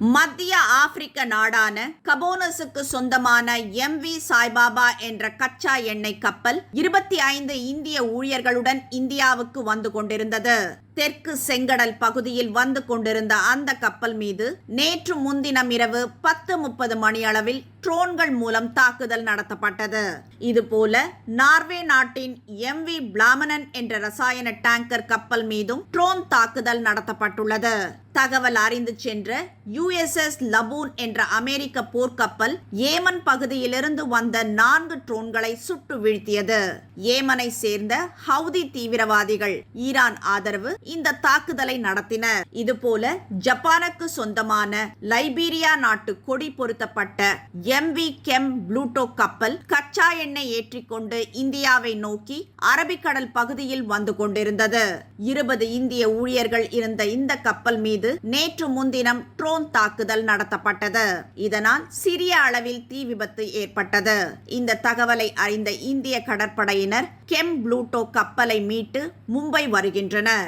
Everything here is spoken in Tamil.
மத்திய ஆப்பிரிக்க நாடான கபோனஸுக்கு சொந்தமான எம் வி சாய்பாபா என்ற கச்சா எண்ணெய் கப்பல் இருபத்தி ஐந்து இந்திய ஊழியர்களுடன் இந்தியாவுக்கு வந்து கொண்டிருந்தது. தெற்கு செங்கடல் பகுதியில் வந்து கொண்டிருந்த அந்த கப்பல் மீது நேற்று முன்தினம் இரவு பத்து முப்பது மணியளவில் ட்ரோன்கள் மூலம் தாக்குதல் நடத்தப்பட்டது. இதுபோல நார்வே நாட்டின் எம் வி பிளாமனன் என்ற ரசாயன டேங்கர் கப்பல் மீதும் ட்ரோன் தாக்குதல் நடத்தப்பட்டுள்ளது. தகவல் அறிந்து சென்ற யுஎஸ்எஸ் லபூன் என்ற அமெரிக்க போர்க்கப்பல் ஏமன் பகுதியிலிருந்து வந்த நான்கு ட்ரோன்களை சுட்டு வீழ்த்தியது. ஏமனை சேர்ந்த ஹவுதி தீவிரவாதிகள் ஈரான் ஆதரவு இந்த தாக்குதலை நடத்தினர். இதுபோல ஜப்பானுக்கு சொந்தமான லைபீரியா நாட்டு கொடி பொருத்தப்பட்ட எம் வி கெம் ப்ளூட்டோ கப்பல் கச்சா எண்ணெய் ஏற்றிக்கொண்டு இந்தியாவை நோக்கி அரபிக்கடல் பகுதியில் வந்து கொண்டிருந்தது. இருபது இந்திய ஊழியர்கள் இருந்த இந்த கப்பல் மீது நேற்று முன்தினம் ட்ரோன் தாக்குதல் நடத்தப்பட்டது. இதனால் சிறிய அளவில் தீ விபத்து ஏற்பட்டது. இந்த தகவலை அறிந்த இந்திய கடற்படையினர் கெம் ப்ளூட்டோ கப்பலை மீட்டு மும்பை வருகின்றனர்.